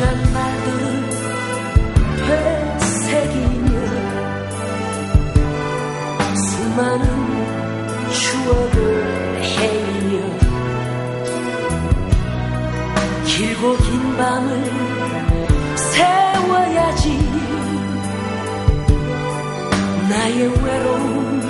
지난 날들을 되새기며 수많은 추억을 헤매며 길고 긴 밤을 세워야지 나의 외로움